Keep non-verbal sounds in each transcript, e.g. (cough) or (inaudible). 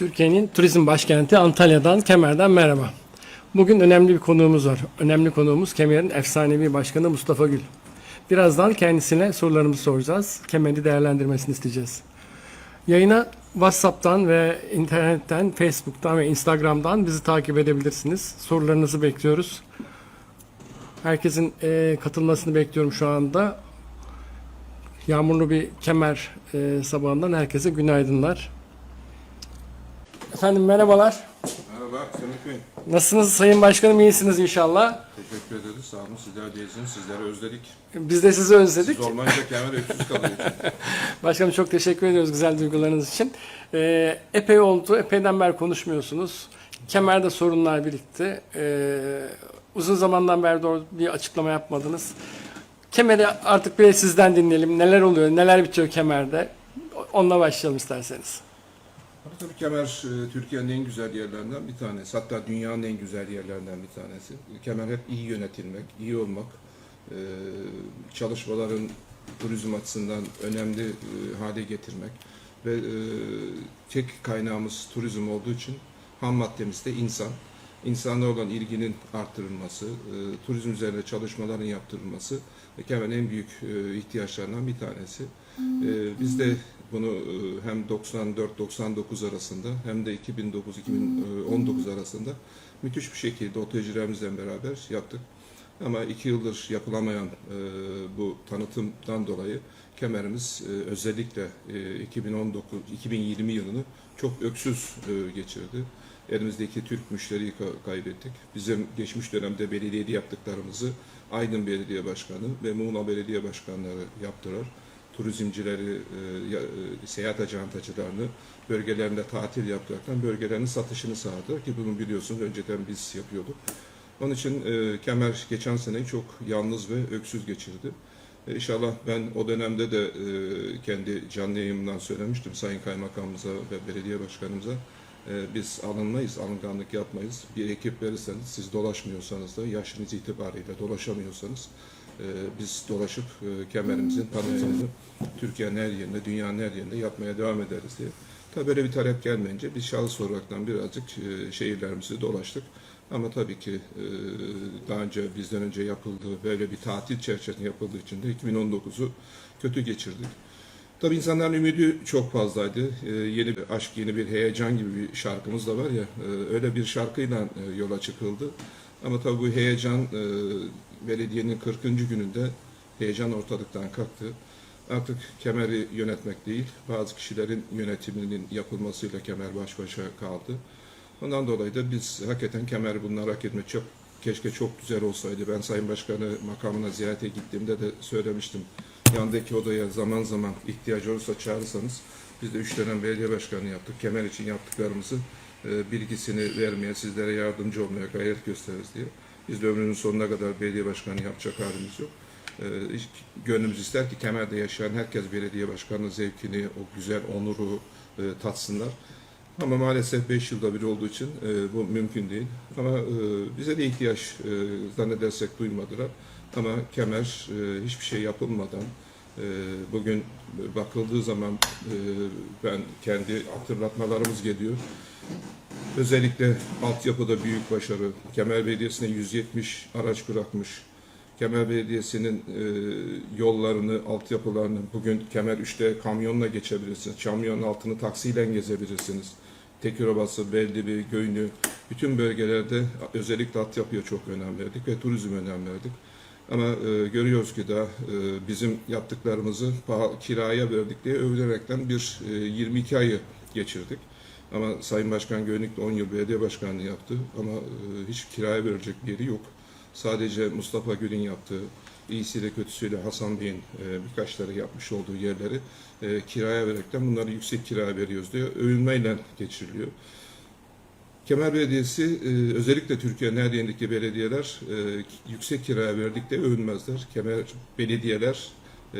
Türkiye'nin turizm başkenti Antalya'dan, Kemer'den merhaba. Bugün önemli bir konuğumuz var. Önemli konuğumuz Kemer'in efsanevi başkanı Mustafa Gül. Birazdan kendisine sorularımızı soracağız. Kemer'i değerlendirmesini isteyeceğiz. Yayına WhatsApp'tan ve internetten, Facebook'tan ve Instagram'dan bizi takip edebilirsiniz. Sorularınızı bekliyoruz. Herkesin eee, katılmasını bekliyorum şu anda. Yağmurlu bir Kemer eee, sabahından herkese günaydınlar. Efendim merhabalar. Merhaba Semih Bey. Nasılsınız Sayın Başkanım? İyisiniz inşallah. Teşekkür ederiz. Sağ olun. Sizler de iyisiniz. Sizleri özledik. Biz de sizi özledik. Siz olmayınca kemer öksüz kalıyor. (laughs) Başkanım çok teşekkür ediyoruz güzel duygularınız için. Ee, epey oldu, epeyden beri konuşmuyorsunuz. Kemer'de sorunlar birikti. Ee, uzun zamandan beri doğru bir açıklama yapmadınız. Kemer'i artık bir de sizden dinleyelim. Neler oluyor, neler bitiyor Kemer'de? Onunla başlayalım isterseniz. Tabii Kemer e, Türkiye'nin en güzel yerlerinden bir tanesi. Hatta dünyanın en güzel yerlerinden bir tanesi. Kemer hep iyi yönetilmek, iyi olmak, e, çalışmaların turizm açısından önemli e, hale getirmek ve tek kaynağımız turizm olduğu için ham maddemiz de insan. İnsanla olan ilginin arttırılması, e, turizm üzerine çalışmaların yaptırılması ve Kemer'in en büyük e, ihtiyaçlarından bir tanesi. E, biz de bunu e, hem 94-99 arasında hem de 2009-2019 arasında müthiş bir şekilde o tecrübemizle beraber yaptık. Ama iki yıldır yapılamayan e, bu tanıtımdan dolayı kemerimiz e, özellikle e, 2019 2020 yılını çok öksüz e, geçirdi. Elimizdeki Türk müşteriyi ka- kaybettik. Bizim geçmiş dönemde belediyede yaptıklarımızı Aydın Belediye Başkanı ve Muğla Belediye Başkanları yaptılar. Turizmcileri, e, e, seyahat acentacılarını bölgelerinde tatil yaptıktan bölgelerinin satışını sağladılar ki bunu biliyorsunuz önceden biz yapıyorduk. Onun için e, Kemer geçen seneyi çok yalnız ve öksüz geçirdi. E, İnşallah ben o dönemde de e, kendi canlı yayımdan söylemiştim Sayın Kaymakamımıza ve belediye başkanımıza. E, biz alınmayız, alınganlık yapmayız. Bir ekip verirseniz, siz dolaşmıyorsanız da yaşınız itibariyle dolaşamıyorsanız e, biz dolaşıp e, kemerimizin tanıtımını Türkiye'nin her yerinde, dünyanın her yerinde yapmaya devam ederiz diye. Tabii böyle bir talep gelmeyince biz şahıs olaraktan birazcık e, şehirlerimizi dolaştık. Ama tabii ki e, daha önce bizden önce yapıldığı böyle bir tatil çerçevesinde yapıldığı için de 2019'u kötü geçirdik. Tabii insanların ümidi çok fazlaydı. E, yeni bir aşk, yeni bir heyecan gibi bir şarkımız da var ya. e, öyle bir şarkıyla e, yola çıkıldı. Ama tabii bu heyecan belediyenin 40. gününde heyecan ortalıktan kalktı. Artık kemeri yönetmek değil, bazı kişilerin yönetiminin yapılmasıyla kemer baş başa kaldı. Ondan dolayı da biz hakikaten kemer bunları hak etmek çok keşke çok güzel olsaydı. Ben Sayın Başkanı makamına ziyarete gittiğimde de söylemiştim. Yandaki odaya zaman zaman ihtiyacı olursa çağırırsanız biz de üç dönem belediye başkanı yaptık. Kemer için yaptıklarımızı e, bilgisini vermeye, sizlere yardımcı olmaya gayret gösteririz diye. Biz de ömrünün sonuna kadar belediye başkanı yapacak halimiz yok. E, gönlümüz ister ki Kemer'de yaşayan herkes belediye başkanının zevkini, o güzel onuru e, tatsınlar. Ama maalesef 5 yılda bir olduğu için e, bu mümkün değil. Ama e, bize de ihtiyaç e, zannedersek duymadılar. Ama kemer e, hiçbir şey yapılmadan e, bugün bakıldığı zaman e, ben kendi hatırlatmalarımız geliyor. Özellikle altyapıda büyük başarı. Kemer Belediyesi'ne 170 araç bırakmış. Kemer Belediyesi'nin e, yollarını, altyapılarını bugün Kemer 3'te kamyonla geçebilirsiniz. Kamyonun altını taksiyle gezebilirsiniz. Tekirobası, Beldibi, Göynü, bütün bölgelerde özellikle altyapıya çok önem verdik ve turizm önem verdik. Ama e, görüyoruz ki da e, bizim yaptıklarımızı kiraya verdik diye övülerekten bir e, 22 ayı geçirdik. Ama Sayın Başkan Göynük'te 10 yıl belediye başkanlığı yaptı ama e, hiç kiraya verecek bir yeri yok. Sadece Mustafa Gül'ün yaptığı, iyisiyle kötüsüyle Hasan Bey'in e, birkaçları yapmış olduğu yerleri e, kiraya vererekten bunları yüksek kiraya veriyoruz diye övünmeyle geçiriliyor. Kemer Belediyesi e, özellikle Türkiye'nin her yerindeki belediyeler e, yüksek kiraya verdik de övünmezler. Kemer belediyeler e,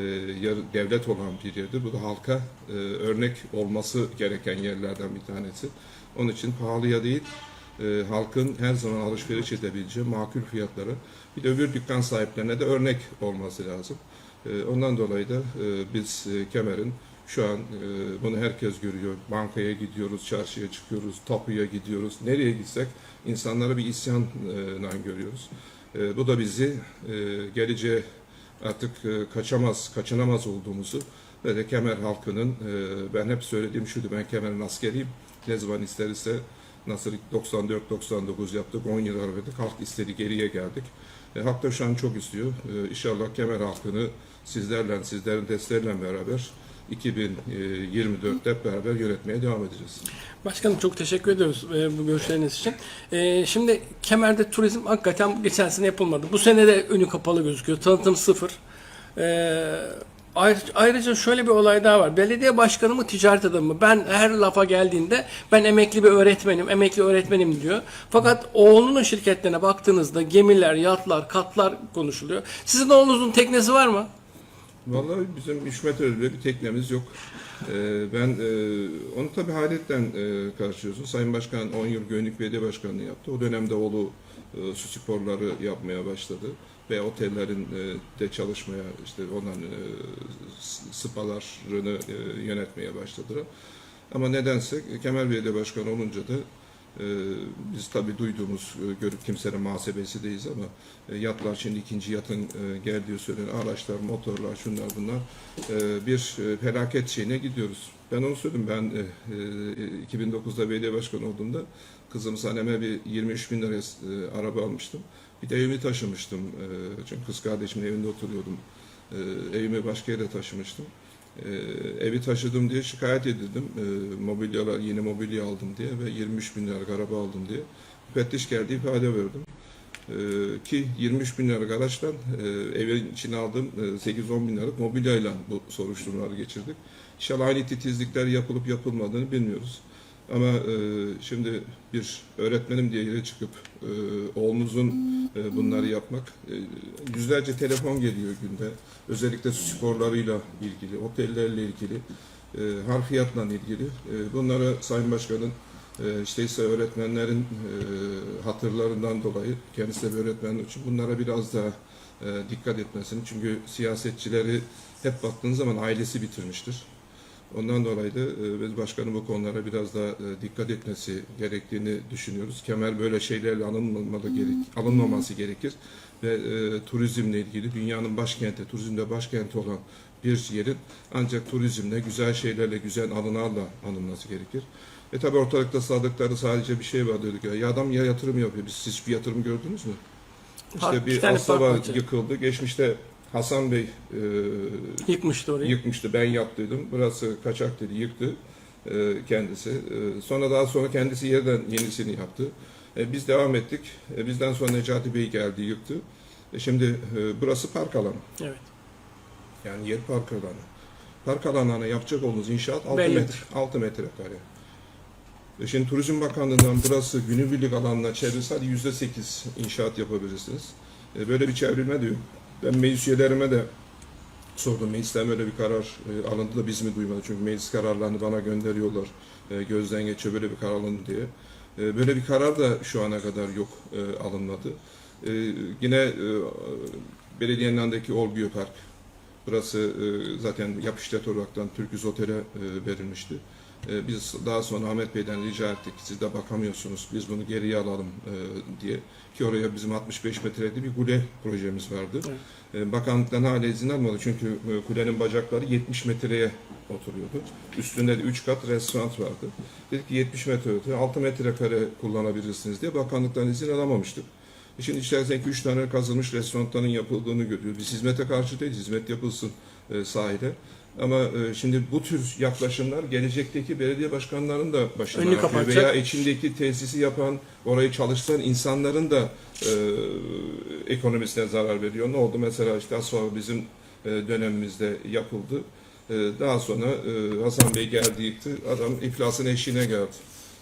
devlet olan bir yerdir. Bu da halka e, örnek olması gereken yerlerden bir tanesi. Onun için pahalıya değil, e, halkın her zaman alışveriş edebileceği makul fiyatlara bir de öbür dükkan sahiplerine de örnek olması lazım. E, ondan dolayı da e, biz e, Kemer'in Şu an e, bunu herkes görüyor. Bankaya gidiyoruz, çarşıya çıkıyoruz, tapuya gidiyoruz. Nereye gitsek insanlara bir isyanla görüyoruz. E, bu da bizi e, geleceğe artık e, kaçamaz, kaçınamaz olduğumuzu ve de Kemer halkının, e, ben hep söylediğim şuydu, ben Kemer'in askeriyim. Ne zaman isterse nasıl 94-99 yaptık, 10 yıl verdik, halk istedi, geriye geldik. E, halk da şu an çok istiyor. E, inşallah Kemer halkını sizlerle, sizlerin destekleriyle beraber 2024'te hep beraber yönetmeye devam edeceğiz. Başkanım çok teşekkür ediyoruz e, bu görüşleriniz için. E, şimdi Kemer'de turizm hakikaten geçen sene yapılmadı. Bu sene de önü kapalı gözüküyor. Tanıtım sıfır. E, ayrıca, şöyle bir olay daha var. Belediye başkanı mı ticaret adamı mı? Ben her lafa geldiğinde ben emekli bir öğretmenim, emekli öğretmenim diyor. Fakat oğlunun şirketlerine baktığınızda gemiler, yatlar, katlar konuşuluyor. Sizin oğlunuzun teknesi var mı? Vallahi bizim 3 metre bile bir teknemiz yok. Ee, ben e, onu tabii hayretten e, karşılıyorsun. Sayın Başkan 10 yıl Gönlük Belediye Başkanlığı yaptı. O dönemde oğlu e, su sporları yapmaya başladı ve otellerin e, de çalışmaya işte ondan e, spalarını e, yönetmeye başladılar. Ama nedense Kemal Belediye Başkanı olunca da biz tabii duyduğumuz, görüp kimsenin muhasebesindeyiz ama e, yatlar şimdi ikinci yatın geldiği söylenen araçlar, motorlar, şunlar bunlar bir felaket şeyine gidiyoruz. Ben onu söyledim. Ben e, e, 2009'da belediye başkanı olduğumda kızım Sanem'e bir 23 bin liraya e, araba almıştım. Bir de evimi taşımıştım. E, çünkü kız kardeşimin evinde oturuyordum. E, evimi başka yere taşımıştım. E, evi taşıdım diye şikayet edildim. E, mobilyalar, yeni mobilya aldım diye ve 23 bin liralık araba aldım diye. Müfettiş geldi ifade verdim. Ee, ki 23 bin liralık araçtan e, evin içine aldığım e, 8-10 bin liralık mobilyayla bu soruşturmaları geçirdik. İnşallah aynı titizlikler yapılıp yapılmadığını bilmiyoruz. Ama e, şimdi bir öğretmenim diye yere çıkıp e, oğlunuzun e, bunları yapmak, e, yüzlerce telefon geliyor günde. Özellikle sporlarıyla ilgili, otellerle ilgili, e, harfiyatla ilgili. E, bunları Sayın Başkan'ın e, işte ise öğretmenlerin e, hatırlarından dolayı kendisi de bir öğretmen için bunlara biraz daha e, dikkat etmesini. Çünkü siyasetçileri hep baktığınız zaman ailesi bitirmiştir. Ondan dolayı da e, biz başkanın bu konulara biraz daha e, dikkat etmesi gerektiğini düşünüyoruz. Kemer böyle şeylerle alınmamalı gerek, alınmaması gerekir ve e, turizmle ilgili dünyanın başkenti, turizmde başkenti olan bir yerin ancak turizmle, güzel şeylerle, güzel anılarla anılması gerekir. E tabi ortalıkta sadıkları sadece bir şey var dedik ya. Ya adam ya yatırım yapıyor. Biz siz bir yatırım gördünüz mü? İşte bir hasta park var yıkıldı. Geçmişte Hasan Bey e, Yıkmıştı orayı. yıkmıştı. Ben yaptıydım. Burası kaçak dedi. Yıktı e, kendisi. E, sonra daha sonra kendisi yerden yenisini yaptı. E, biz devam ettik. E, bizden sonra Necati Bey geldi yıktı. E, şimdi e, burası park alanı. Evet. Yani yer park alanı. Park alanlarına yapacak olduğunuz inşaat 6 Bellidir. metre, 6 metrekare. E Şimdi Turizm Bakanlığı'ndan burası günübirlik alanına çevrilse hadi yüzde sekiz inşaat yapabilirsiniz. E, Böyle bir çevrilme de yok. Ben meclis üyelerime de sordum. Meclisten böyle bir karar e, alındı da biz mi duymadık? Çünkü meclis kararlarını bana gönderiyorlar. E, Gözden geçiyor böyle bir karar alındı diye. E, Böyle bir karar da şu ana kadar yok e, alınmadı. E, Yine e, belediyenin yanındaki Olguyo Park. Burası e, zaten yapıştet olaraktan Türküz Otel'e e, verilmişti. E, Biz daha sonra Ahmet Bey'den rica ettik. Siz de bakamıyorsunuz. Biz bunu geriye alalım e, diye. Ki oraya bizim 65 metrede bir kule projemiz vardı. E, Bakanlıktan hala izin almadı. Çünkü e, kulenin bacakları 70 metreye oturuyordu. Üstünde de 3 kat restoran vardı. Dedik ki 70 metre öte 6 metrekare kullanabilirsiniz diye bakanlıktan izin alamamıştık. E Şimdi içerisindeki 3 tane kazılmış restoranların yapıldığını görüyoruz. Biz hizmete karşı değiliz, hizmet yapılsın e, sahile. Ama e, şimdi bu tür yaklaşımlar gelecekteki belediye başkanlarının da başına Önünü kapatacak. veya içindeki tesisi yapan, orayı çalıştıran insanların da e, ekonomisine zarar veriyor. Ne oldu? Mesela işte Asfa bizim e, dönemimizde yapıldı. E, daha sonra e, Hasan Bey geldi yıktı. Adam iflasın eşiğine geldi.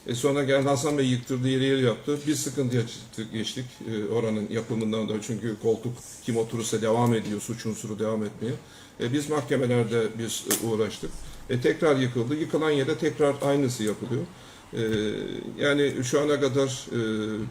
E sonra geldi Hasan Bey yıktırdı yeri yeri yaptı. Bir sıkıntıya çıktık, geçtik e, oranın yapımından da çünkü koltuk kim oturursa devam ediyor, suç unsuru devam etmeye. E, biz mahkemelerde biz e, uğraştık. E, tekrar yıkıldı. Yıkılan yere tekrar aynısı yapılıyor. E, yani şu ana kadar e,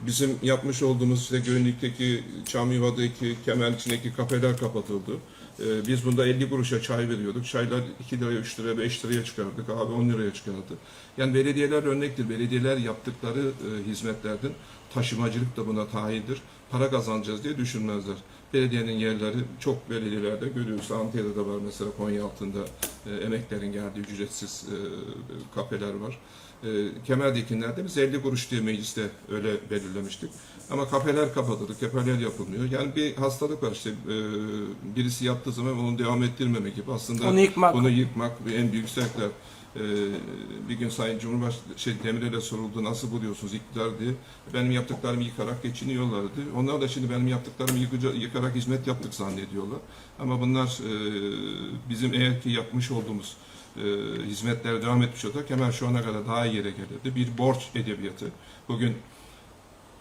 bizim yapmış olduğumuz işte Gönlük'teki, Çamyuva'daki, Kemer içindeki kafeler kapatıldı. Ee, biz bunda 50 kuruşa çay veriyorduk. Çaylar 2 liraya, 3 liraya, 5 liraya çıkardık. Abi 10 liraya çıkardı. Yani belediyeler örnektir. Belediyeler yaptıkları e, hizmetlerden taşımacılık da buna dahildir. Para kazanacağız diye düşünmezler. Belediyenin yerleri çok belediyelerde görüyoruz. Antalya'da da var mesela Konya altında e, emeklerin geldiği ücretsiz e, kafeler var. E, Kemer'dekinlerde biz 50 kuruş diye mecliste öyle belirlemiştik. Ama kafeler kapatıldı, kafeler yapılmıyor. Yani bir hastalık var işte e, birisi yaptığı zaman onu devam ettirmemek gibi. Aslında Onu yıkmak. bunu yıkmak en büyük zevkler. E, bir gün Sayın Cumhurbaşkanı şey, Demirel'e soruldu nasıl buluyorsunuz iktidar diye. Benim yaptıklarımı yıkarak geçiniyorlardı. Onlar da şimdi benim yaptıklarımı yıkarak hizmet yaptık zannediyorlar. Ama bunlar e, bizim eğer ki yapmış olduğumuz e, hizmetler devam etmiş olsa Kemer şu ana kadar daha iyi yere gelirdi. Bir borç edebiyatı. Bugün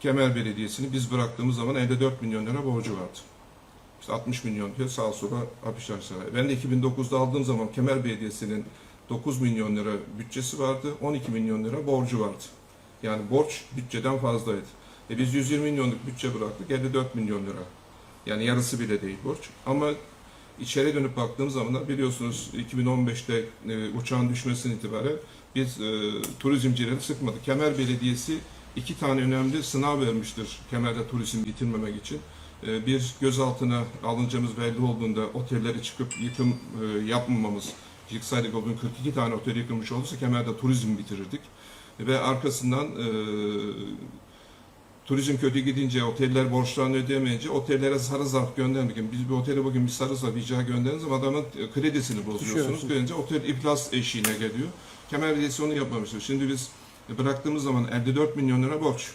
Kemer Belediyesi'ni biz bıraktığımız zaman 54 milyon lira borcu vardı. İşte 60 milyon diyor sağa sola hapis aşağı. Ben de 2009'da aldığım zaman Kemer Belediyesi'nin 9 milyon lira bütçesi vardı, 12 milyon lira borcu vardı. Yani borç bütçeden fazlaydı. E biz 120 milyonluk bütçe bıraktık, 54 milyon lira. Yani yarısı bile değil borç. Ama içeri dönüp baktığım zaman da biliyorsunuz 2015'te e, uçağın düşmesinden itibaren biz e, turizmcileri sıkmadık. Kemer Belediyesi iki tane önemli sınav vermiştir Kemer'de turizm getirmemek için. E, bir gözaltına alınacağımız belli olduğunda otelleri çıkıp yıkım e, yapmamamız, o gün 42 tane otel yıkılmış olursa Kemer'de turizm bitirirdik. Ve arkasından e, turizm kötü gidince, oteller borçlarını ödeyemeyince otellere sarı zarf göndermek. Biz bir otele bugün bir sarı zarf rica gönderdiğiniz zaman adamın kredisini bozuyorsunuz. Görünce otel iflas eşiğine geliyor. Kemer Belediyesi onu yapmamıştır. Şimdi biz bıraktığımız zaman 54 milyon lira borç.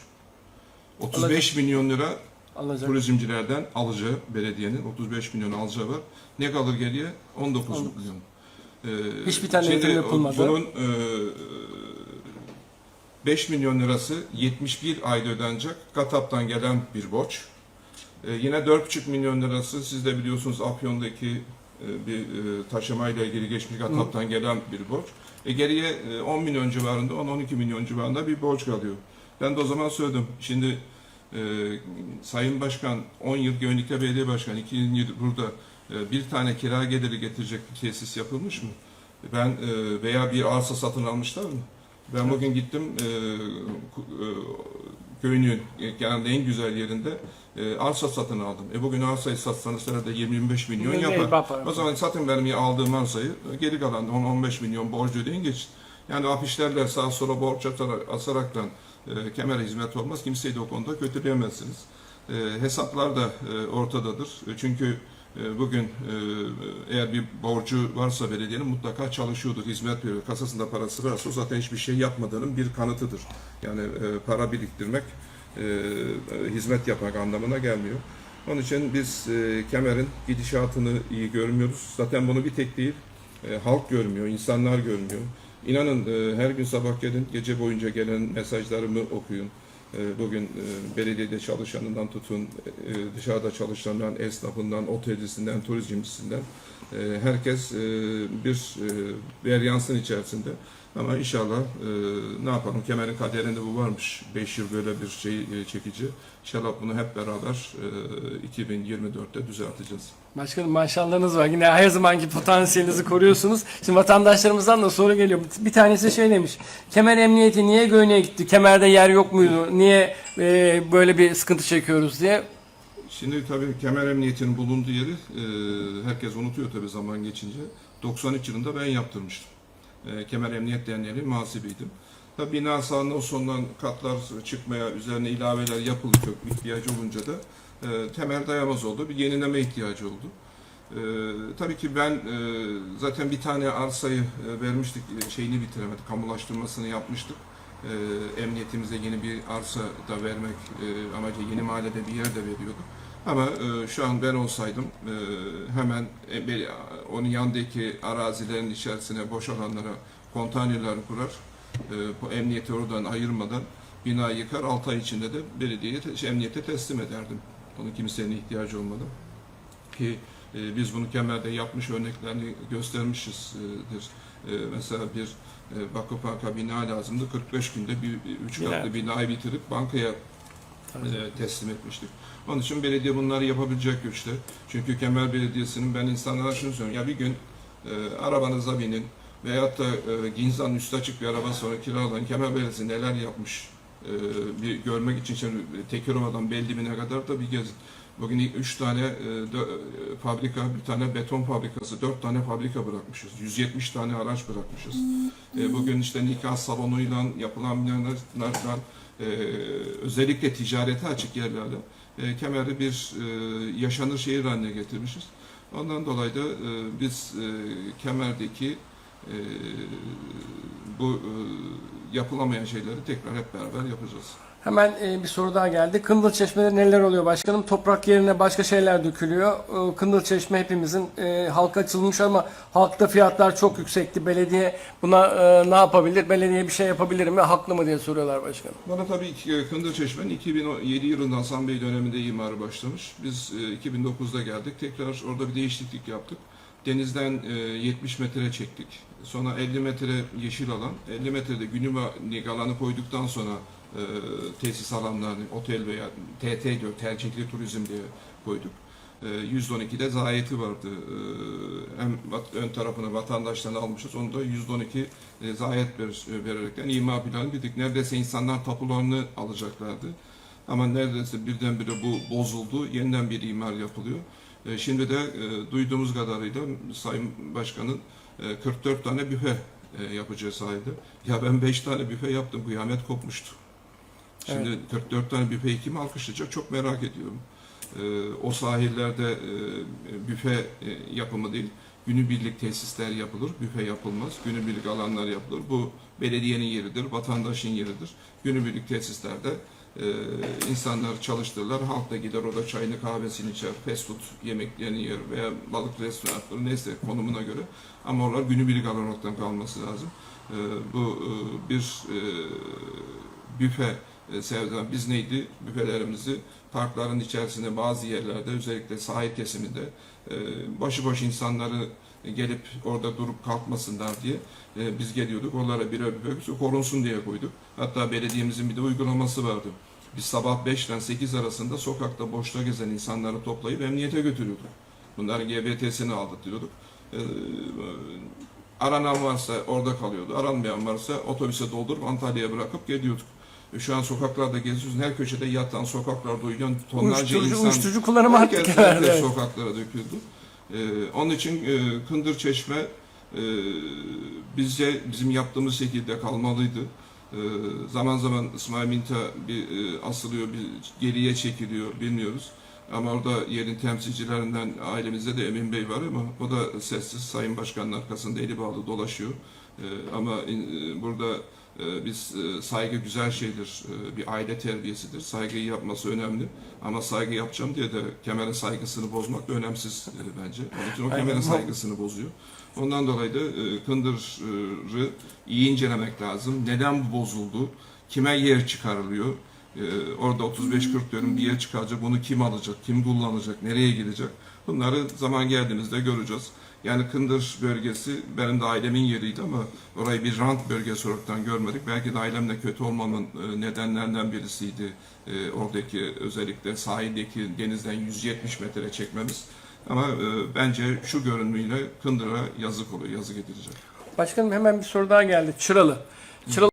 35 Alacak. milyon lira Alacak. turizmcilerden alacağı belediyenin 35 milyon alacağı var. Ne kalır geriye? 19 19. milyon. Ee, Hiçbir tane şimdi yatırım yapılmadı. Bunun e, 5 milyon lirası 71 ayda ödenecek. GATAP'tan gelen bir borç. Ee, yine 4,5 milyon lirası siz de biliyorsunuz Afyon'daki e, bir e, taşımayla ilgili geçmiş GATAP'tan gelen bir borç. E, geriye e, 10 milyon civarında, 10-12 milyon civarında bir borç kalıyor. Ben de o zaman söyledim. Şimdi e, Sayın Başkan 10 yıl Gönlük'te belediye başkanı, 2 yıl burada e, bir tane kira geliri getirecek bir tesis yapılmış mı? Ben e, veya bir arsa satın almışlar mı? Ben bugün gittim e, e, köyünün yani en güzel yerinde e, arsa satın aldım. E bugün arsayı satsanız herhalde 20-25 milyon yapar. yapar? O zaman satın benim aldığım arsayı geri kalan 10-15 milyon borcu ödeyin geçin. Yani afişlerle sağa sola borç atarak, asaraktan e, kemere hizmet olmaz. Kimseyi de o konuda kötüleyemezsiniz. E, hesaplar da e, ortadadır. E, çünkü bugün e, eğer bir borcu varsa belediyenin mutlaka çalışıyordur, hizmet veriyor. Kasasında parası varsa zaten hiçbir şey yapmadığının bir kanıtıdır. Yani e, para biriktirmek e, hizmet yapmak anlamına gelmiyor. Onun için biz Kemer'in gidişatını iyi görmüyoruz. Zaten bunu bir tek değil, halk görmüyor, insanlar görmüyor. İnanın her gün sabah gelin, gece boyunca gelen mesajlarımı okuyun. E, bugün e, belediyede çalışanından tutun, e, dışarıda çalışanından, esnafından, otelcisinden, turizmcisinden herkes bir varyansın içerisinde. Ama inşallah e, ne yapalım kemerin kaderinde bu varmış. 5 yıl böyle bir şey e, çekici. İnşallah bunu hep beraber e, 2024'te düzelteceğiz. Başkanım maşallahınız var. Yine her zamanki potansiyelinizi koruyorsunuz. Şimdi vatandaşlarımızdan da soru geliyor. Bir tanesi şey demiş. Kemer Emniyeti niye Göynü'ye gitti? Kemerde yer yok muydu? Niye e, böyle bir sıkıntı çekiyoruz diye. Şimdi tabii kemer emniyetinin bulunduğu yeri e, herkes unutuyor tabii zaman geçince. 93 yılında ben yaptırmıştım. E, kemer Emniyet Derneği'nin muhasibiydim. Tabii bina sağında o sondan katlar çıkmaya, üzerine ilaveler yapıldı çok ihtiyacı olunca da e, temel dayamaz oldu. Bir yenileme ihtiyacı oldu. E, tabii ki ben e, zaten bir tane arsayı e, vermiştik, e, şeyini bitiremedik, kamulaştırmasını yapmıştık. E, emniyetimize yeni bir arsa da vermek e, amacı yeni mahallede bir yer de veriyorduk. Ama e, şu an ben olsaydım e, hemen e, bir- onun yanındaki arazilerin içerisine boş alanlara konteynerler kurar. E, bu emniyeti oradan ayırmadan binayı yıkar. 6 ay içinde de belediyeye, şey, emniyete teslim ederdim. Onun kimsenin ihtiyacı olmadan. Ki e, biz bunu Kemer'de yapmış örneklerini göstermişizdir. E, mesela bir e, Vakıfbanka bina lazımdı. 45 günde bir üç Bina. katlı binayı bitirip bankaya e, teslim etmiştik. Onun için belediye bunları yapabilecek güçte. Çünkü Kemer Belediyesi'nin ben insanlara şunu söylüyorum. Ya bir gün e, arabanıza binin veyahut da e, Ginza'nın üstü açık bir araba sonra kiralayın. Kemer Belediyesi neler yapmış e, bir görmek için şimdi Tekirova'dan Beldibine kadar da bir gezin. Bugün üç tane e, dö- e, fabrika, bir tane beton fabrikası, dört tane fabrika bırakmışız. 170 tane araç bırakmışız. E, bugün işte nikah salonuyla yapılan binalarla e, özellikle ticarete açık yerlerde e, Kemer'i bir e, yaşanır şehir haline getirmişiz. Ondan dolayı da e, biz Kemer'deki bu yapılamayan şeyleri tekrar hep beraber yapacağız. Hemen e, bir soru daha geldi. Kındıl Çeşme'de neler oluyor başkanım? Toprak yerine başka şeyler dökülüyor. E, Kındıl Çeşme hepimizin e, halka açılmış ama halkta fiyatlar çok yüksekti. Belediye buna ne yapabilir? Belediye bir şey yapabilir mi? Haklı mı diye soruyorlar başkanım. Bana tabii ki Kındır Çeşme'nin 2007 yılında Hasan Bey döneminde imarı başlamış. Biz e, 2009'da geldik. Tekrar orada bir değişiklik yaptık. Denizden e, 70 metre çektik. Sonra 50 metre yeşil alan, 50 metrede günübirlik alanı koyduktan sonra e, tesis alanlarını, otel veya TT diyor, tercihli turizm diye koyduk. E, 112'de zayeti vardı. E, hem ön tarafına vatandaşlarını almışız. Onu da 112 e, zayet ver, vererekten imar planı dedik. Neredeyse insanlar tapularını alacaklardı. Ama neredeyse birdenbire bu bozuldu. Yeniden bir imar yapılıyor. E, Şimdi de e, duyduğumuz kadarıyla Sayın Başkan'ın e, 44 tane büfe e, yapacağı sayede. Ya ben 5 tane büfe yaptım. Kıyamet kopmuştu. Şimdi 44 tane büfeyi kim alkışlayacak çok merak ediyorum. E, O sahillerde e, büfe e, yapımı değil, günübirlik tesisler yapılır, büfe yapılmaz. Günübirlik alanlar yapılır. Bu belediyenin yeridir, vatandaşın yeridir. Günübirlik tesislerde e, insanlar çalıştırırlar. Halk da gider orada çayını kahvesini içer, fast food yemeklerini yer veya balık restoranları neyse konumuna göre. Ama oralar günübirlik alan olarak kalması lazım. E, bu e, bir e, büfe sevdan biz neydi? Büfelerimizi parkların içerisinde bazı yerlerde özellikle sahil kesiminde e, başıboş insanları gelip orada durup kalkmasınlar diye e, biz geliyorduk. Onlara birer büfe korunsun diye koyduk. Hatta belediyemizin bir de uygulaması vardı. Biz sabah 5 ile 8 arasında sokakta boşta gezen insanları toplayıp emniyete götürüyorduk. Bunların GBT'sini aldırtıyorduk. E, aranan varsa orada kalıyordu. Aranmayan varsa otobüse doldurup Antalya'ya bırakıp geliyorduk. E, Şu an sokaklarda geziyorsun. Her köşede yatan, sokaklarda uyuyan tonlarca Uyuşturucu, insan. uyuşturucu kullanımı herkes, herkes herhalde. Sokaklara döküldü. E, onun için e, Kındır Çeşme e, bizce bizim yaptığımız şekilde kalmalıydı. E, zaman zaman İsmail Minta bir e, asılıyor, bir geriye çekiliyor bilmiyoruz. Ama orada yerin temsilcilerinden ailemizde de Emin Bey var ama o da sessiz Sayın Başkan'ın arkasında eli bağlı dolaşıyor. E, ama e, burada e, biz e, saygı güzel şeydir, e, bir aile terbiyesidir. Saygıyı yapması önemli. Ama saygı yapacağım diye de kemere saygısını bozmak da önemsiz e, bence. Onun için o kemere saygısını bozuyor. Ondan dolayı da e, Kındır'ı iyi incelemek lazım. Neden bu bozuldu? Kime yer çıkarılıyor? E, orada 35-40 dönüm bir yer çıkaracak. Bunu kim alacak? Kim kullanacak? Nereye gidecek? Bunları zaman geldiğimizde göreceğiz. Yani Kındır bölgesi benim de ailemin yeriydi ama orayı bir rant bölgesi olarak görmedik. Belki de ailemle kötü olmamın e, nedenlerinden birisiydi. E, Oradaki özellikle sahildeki denizden 170 metre çekmemiz. Ama e, bence şu görünümüyle Kındır'a yazık oluyor, yazık edilecek. Başkanım hemen bir soru daha geldi. Çıralı. Çıralı